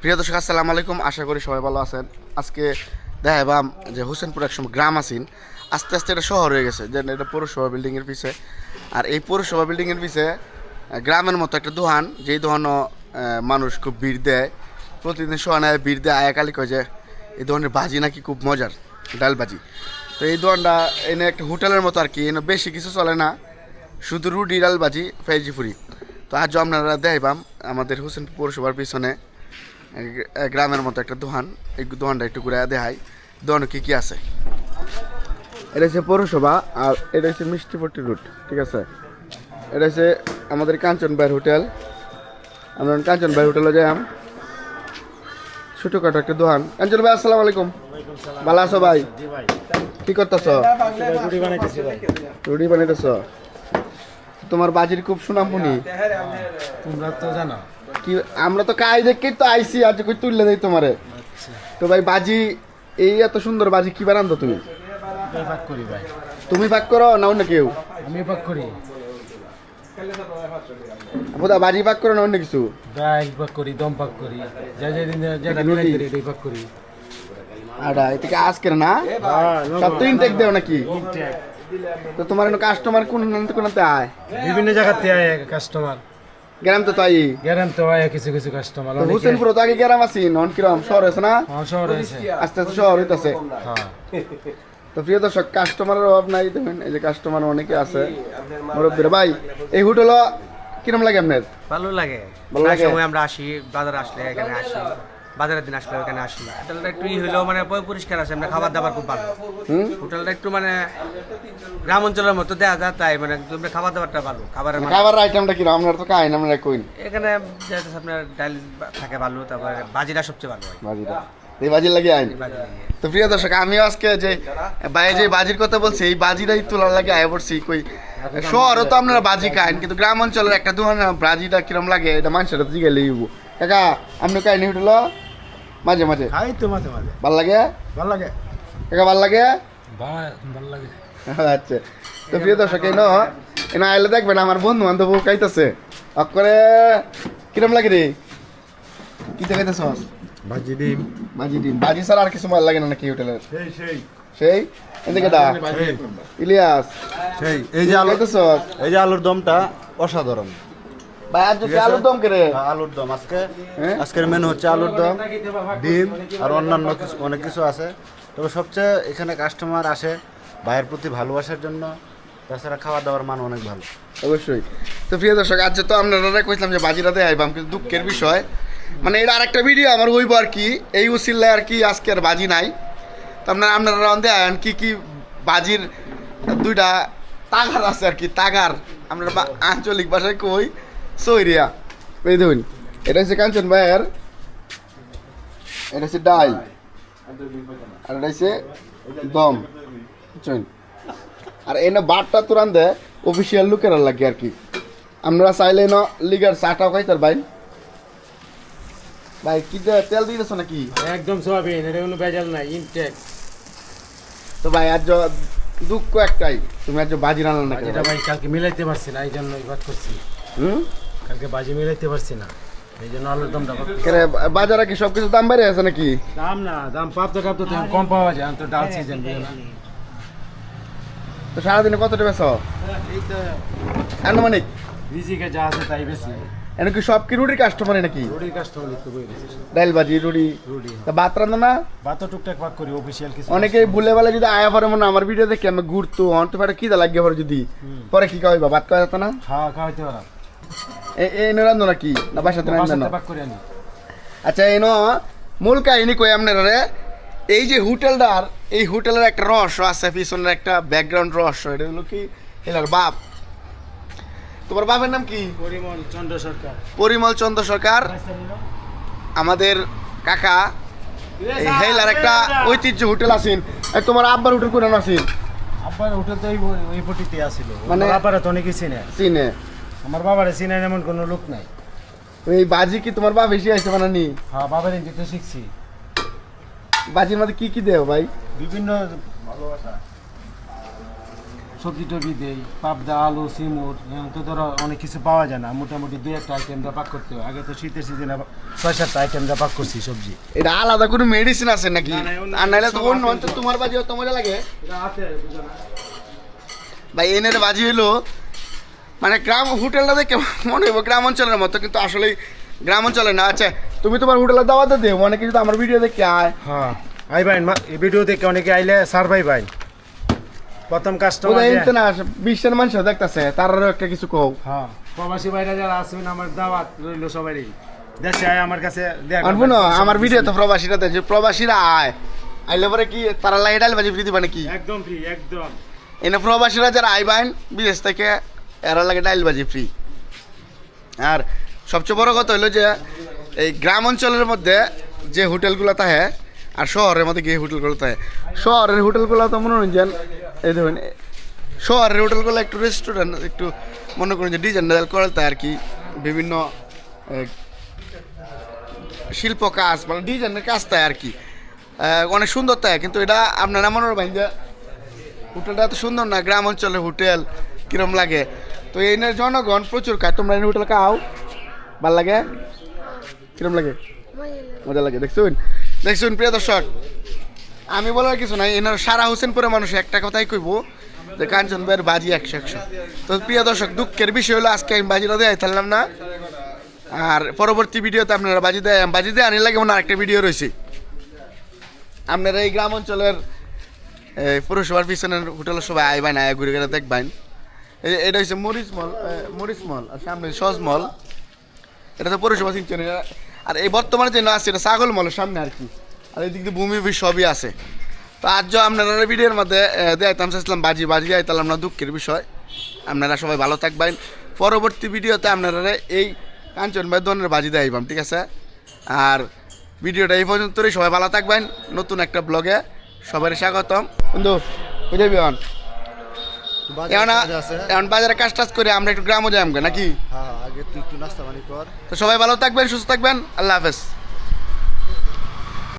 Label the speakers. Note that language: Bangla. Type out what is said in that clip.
Speaker 1: প্রিয় দর্শক আসসালামু আলাইকুম। আশা করি সবাই ভালো আছেন। আজকে দেখা বাম যে হোসেনপুর একসময় গ্রাম আছেন। আস্তে আস্তে এটা শহর হয়ে গেছে। যে এটা পৌরসভা বিল্ডিংয়ের পিছে। আর এই পৌরসভা বিল্ডিংয়ের পিছে গ্রামের মতো একটা দোহান। যেই দোকানও আহ, মানুষ খুব ভিড় দেয়। প্রতিদিন সোহানায় ভিড় দেয়। আয়াকালি কয় যে এই দোকানের বাজি নাকি খুব মজার ডাল বাজি। তো এই দোকানটা এনে একটা হোটেলের মতো আর কি। এনে বেশি কিছু চলে না। শুধু রুটি ডাল বাজি ফেজি ফুরি তো আজও আপনারা দেখাইবাম আমাদের হোসেনপুর পৌরসভার পিছনে এক- এক গ্রামের মতো একটা দোকান এই দোকানটা একটু ঘুরে দেখাই। দোকানে কি কি আছে? এটা হচ্ছে পৌরসভা আর এটা হচ্ছে মিষ্টিপট্টি রুট ঠিক আছে? এটা হচ্ছে আমাদের কাঞ্চন ভাইয়ের হোটেল। আমরা কাঞ্চন ভাইয়ের হোটেলে যাই ছোটখাটো একটা দোকান কাঞ্চন ভাই আসসালামু আলাইকুম। ভালো আছো ভাই? কি করতেছ? রুটি বানাইতেছ? তোমার বাজির খুব সুনাম শুনি
Speaker 2: তোমরা তো জানো।
Speaker 1: কি আমরা তো কাজ দেখেই তো আইসি আজ কই তুললে দেই তোমারে। তো ভাই বাজি এই এত সুন্দর বাজি কি বানান্দো তুমি?
Speaker 2: পাক করি ভাই।
Speaker 1: তুমি পাক করো না অন্য কেউ?
Speaker 2: আমি পাক করি।
Speaker 1: বোধা বাজি পাক করো না অন্য কিছু?
Speaker 2: ডাইল পাক করি দম পাক করি। যা যা দিন যেটা। মিলাই করি পাক করি।
Speaker 1: আড়া এদিকে আজকের না? সব তো ইনটেক দেও নাকি? তো তোমার কাস্টমার কোন নাতে কোনতে আয়?
Speaker 2: বিভিন্ন জায়গাতে আয় কাস্টমার
Speaker 1: গ্রাম তো তাই।
Speaker 2: তো আয় কিছু কিছু কাস্টমার
Speaker 1: তো হুসেনপুর তো আগে গ্রাম আছি নন কিরম শহর হয়েছে না?
Speaker 2: শহর হয়েছে
Speaker 1: আস্তে আস্তে শহর হইতাছে।
Speaker 2: হ্যাঁ।
Speaker 1: তো প্রিয় দর্শক কাস্টমারের অভাব নাই দেখেন এই যে কাস্টমার অনেকে আছে। মুরব্বীর ভাই এই হোটেল কিরম লাগে আপনার?
Speaker 3: ভালো লাগে।
Speaker 1: ভালো লাগে?
Speaker 3: সময় আমরা আসি বাজার আসলে এখানে আসি। বাজারের দিন আসলে এখানে আসি হোটেলটা একটু ই হলেও মানে পরিষ্কার আছে আমরা খাবার দাবার খুব ভালো। হোটেলটা একটু মানে গ্রাম অঞ্চলের মতো দেওয়া যায় তাই মানে একদম খাবার দাবারটা ভালো। খাবারের মানে
Speaker 1: খাবার আইটেমটা কিরম আপনার তো খাই আপনারা কইন
Speaker 3: এখানে যেহেতু আপনার ডাল থাকে ভালো তারপরে বাজিটা সবচেয়ে ভালো হয়।
Speaker 1: বাজিটা। এই বাজির লাগে আইন? তো প্রিয় দর্শক আমিও আজকে যে বাইরে যে বাজির কথা বলছি এই বাজিটাই তোলার লাগে আয় পড়ছি কই শহরও তো আপনারা বাজি খাইন কিন্তু গ্রাম অঞ্চলের একটা দোকান বাজিটা কিরম লাগে এটা মানুষের জিগে লিখব কাকা আপনি কাহিনী উঠল মাঝে মাঝে
Speaker 2: খাই তো মাঝে মাঝে
Speaker 1: ভালো লাগে?
Speaker 2: ভালো লাগে।
Speaker 1: কাকা ভালো লাগে?
Speaker 2: ভালো লাগে।
Speaker 1: আচ্ছা। তো প্রিয় দর্শক এনো এনো আইলে দেখবেন আমার বন্ধু বান্ধব খাইতেছে। অকরে কিরম লাগে রে? কি খাইতেছ?
Speaker 2: ভাজি ডিম।
Speaker 1: ভাজি ডিম। বাজি ছাড়া আর কিছু ভালো লাগে না নাকি হোটেলের?
Speaker 2: সেই সেই।
Speaker 1: সেই? এদিকে দা ইলিয়াস।
Speaker 4: সেই এই যে আলু এই যে আলুর দমটা অসাধারণ।
Speaker 1: ভাই আজ আলুর দম করে?
Speaker 4: আলুর দম। আজকে
Speaker 1: হ্যাঁ?
Speaker 4: আজকের মেনু হচ্ছে আলুর দম ডিম আর অন্যান্য কিছু অনেক কিছু আছে। তবে সবচেয়ে এখানে কাস্টমার আসে ভাইয়ের প্রতি ভালোবাসার জন্য। তাছাড়া খাওয়া দাওয়ার মান অনেক ভালো।
Speaker 1: অবশ্যই। তো প্রিয় দর্শক আজ তো আপনারা কইছিলাম যে বাজিরাতে আইবাম কিন্তু দুঃখের বিষয়। মানে এর আরেকটা ভিডিও আমার হইব আর কি এই উসিল্লায় আর কি আজকে আর বাজি নাই। তো আপনারা আপনারা রাউন্ডে আয়েন কি কি বাজির দুইটা তাগার আছে আর কি তাগার। আমরা আঞ্চলিক ভাষায় কই। সৈরিয়া এই দেখুন এটা হচ্ছে কাঞ্চন ভাইয়ের এটা হচ্ছে ডাই আর এটা হচ্ছে দম বুঝছেন আর এনে বারটা তুরান দে অফিসিয়াল লুকের লাগে আর কি। আমরা চাইলে ন লিগার চাটাও খাইতার ভাই। ভাই কি তেল দিতেছ নাকি?
Speaker 2: একদম সোয়াবিন এটা কোনো ভেজাল নাই ইনটেক
Speaker 1: তো ভাই আজ দুঃখ একটাই। তুমি আজ বাজি রান্না না
Speaker 2: বাজিটা ভাই কালকে মিলাইতে পারছি না এই জন্য করছি।
Speaker 1: হুম?
Speaker 2: কালকে বাজি মিলাইতে পারছি না। এই জন্য আলুর দমটা
Speaker 1: বাজারে কি সব কিছু দাম বেড়ে আছে নাকি?
Speaker 2: দাম না দাম কাপতে তো কম পাওয়া যায় তো ডাল সিজন
Speaker 1: তো সারাদিনে কতটা বেছ
Speaker 2: এই তো
Speaker 1: আনুমানিক?
Speaker 2: রিজিকে যা আছে তাই বেশি।
Speaker 1: এনে কি সব কি রুটির কাস্টমার নাকি?
Speaker 2: রুটির কাস্টমার বই
Speaker 1: রুটি?
Speaker 2: রুটি।
Speaker 1: তা ভাত রান্না না?
Speaker 2: ভাতও টুকটাক পাক করি অফিসিয়াল কিছু
Speaker 1: অনেকে ভুলে বেলা যদি আয়া পরে মনে আমার ভিডিও দেখে আমি ঘুরতো অন্ত পারে কি দা লাগিয়ে পরে যদি। পরে কি খাওয়াইবা? ভাত খাওয়া যেত না?
Speaker 2: খাওয়া খাওয়াইতে পারা।
Speaker 1: রান্ধো নাকি? না বাসাতে রান্ধো আচ্ছা মূল কাহিনী কই আপনারা রে এই যে হোটেলটার এই হোটেলের একটা রহস্য আছে পিছনের একটা ব্যাকগ্রাউন্ড রহস্য এটা হলো কি এলার বাপ। তোমার বাপের নাম কি?
Speaker 2: পরিমল চন্দ্র সরকার।
Speaker 1: পরিমল চন্দ্র সরকার। আমাদের কাকা হেলার একটা ঐতিহ্য হোটেল আছেন তোমার আব্বার হোটেল কোন আছেন
Speaker 2: আব্বার হোটেল তো এই পটিতে আসিল
Speaker 1: মানে-
Speaker 2: আব্বারা তো চিনে।
Speaker 1: চিনে।
Speaker 2: আমার বাবারে চিনে এমন কোনো লোক নাই।
Speaker 1: এই বাজি কি তোমার বাপ বেশি আছে বানানি?
Speaker 2: হ্যাঁ বাবার ইঞ্জিতে শিখছি।
Speaker 1: বাজির মধ্যে কি কি দেও ভাই?
Speaker 2: বিভিন্ন ভালোবাসা। সবজি টবজি দেই পাবদা আলু সিমুর এখন তো ধরো অনেক কিছু পাওয়া যায় না। মোটামুটি দুই একটা আইটেম দিয়ে পাক করতে হয়। আগে তো শীতের সিজনে ছয় সাতটা আইটেম দিয়ে পাক করছি সবজি।
Speaker 1: এটা আলাদা কোনো মেডিসিন আছে নাকি? আর নাইলে তো অন্য তোমার বাজি অত মজা লাগে?
Speaker 2: আছে
Speaker 1: ভাই এনের বাজি হইল মানে গ্রাম হোটেলটা দেখে মনে হইব গ্রাম অঞ্চলের মতো কিন্তু আসলে গ্রাম অঞ্চলে না। আচ্ছা তুমি তোমার হোটেলের দাওয়াতে দেও মানে কিছু আমার ভিডিও দেখে আয়।
Speaker 2: হ্যাঁ আই ভাই এই ভিডিও দেখে অনেকে আইলে সার ভাই। ভাই প্রথম কাস্টমার
Speaker 1: ওদের তো না বিশ্বের মানুষ দেখতেছে তারারও একটা কিছু কও।
Speaker 2: হ্যাঁ প্রবাসী ভাইরা যারা আসবেন আমার দাওয়াত রইল সবারই। দেশে আয় আমার কাছে দেখা
Speaker 1: আর বুনো আমার ভিডিও তো প্রবাসীরা দেখে প্রবাসীরা আয়। আইলে পরে কি তারা লাগে ডাল বাজি ফ্রি দিবা নাকি?
Speaker 2: একদম ফ্রি একদম।
Speaker 1: এনে প্রবাসীরা যারা আইবাইন বিদেশ থেকে এরা লাগে ডাইল বাজি ফ্রি আর সবচেয়ে বড় কথা হলো যে, এই গ্রাম অঞ্চলের মধ্যে যে হোটেলগুলো থাকে, আর শহরের মধ্যে গিয়ে হোটেলগুলো থাকে, শহরের হোটেলগুলো তো মনোরঞ্জন, এই দেখুন, শহরের হোটেলগুলো একটু রেস্টুরেন্ট একটু মনে করুন যে ডিজাইন করে তাই আর কি, বিভিন্ন শিল্প কাজ মানে ডিজাইনের কাজ তাই আর কি। অনেক সুন্দর তাই কিন্তু এটা আপনারা মনে করবেন যে, হোটেলটা এত সুন্দর না, গ্রাম অঞ্চলের হোটেল কিরম লাগে। তো এই নিয়ে জনগণ, প্রচুর খায়। তোমরা এই হোটেল খাও। ভালো লাগে? কিরম লাগে? মজা লাগে, দেখছুন? দেখছুন, প্রিয় দর্শক, আমি বলার কিছু নাই। এনার সারা হোসেনপুরে মানুষ একটা কথাই কইব, যে কাঞ্চন ভাইয়ের বাজি একশো একশো। তো প্রিয় দর্শক, দুঃখের বিষয় হলো, আজকে আমি বাজিটা দেয় থাকলাম না। আর পরবর্তী ভিডিওতে আপনারা বাজি দেয় বাজি দেয় আনির লাগে মনে আরেকটা ভিডিও রয়েছে। আপনারা এই গ্রাম অঞ্চলের পৌরসভার পিছনের হোটেলের সবাই আইবেন আয় ঘুরে ঘুরে দেখবেন। এটা হচ্ছে মরিচ মল মরিচ মল, আর সামনে সজ মল। এটা তো পৌরসভা সিংচন আর এই বর্তমানে যে আছে এটা ছাগল মলের সামনে আর কি। আর এই দিক দিয়ে ভূমি সবই আছে। তো আজ আপনারা ভিডিওর মধ্যে দেখাইতাম চাইছিলাম বাজি বাজি আইতালাম না দুঃখের বিষয়। আপনারা সবাই ভালো থাকবেন। পরবর্তী ভিডিওতে আপনারা এই কাঞ্চন ভাই ধরনের বাজি দেখাইবাম ঠিক আছে? আর ভিডিওটা এই পর্যন্তই, সবাই ভালো থাকবেন। নতুন একটা ব্লগে সবাই স্বাগতম। বন্ধু বুঝে বিয়ন এখন
Speaker 4: আছে।
Speaker 1: এখন বাজারে কাজ টাজ করে আমরা একটু গ্রামও যাই নাকি?
Speaker 4: হ্যাঁ আগে তুই একটু নাস্তা পানি কর।
Speaker 1: তো সবাই ভালো থাকবেন সুস্থ থাকবেন আল্লাহ হাফেজ।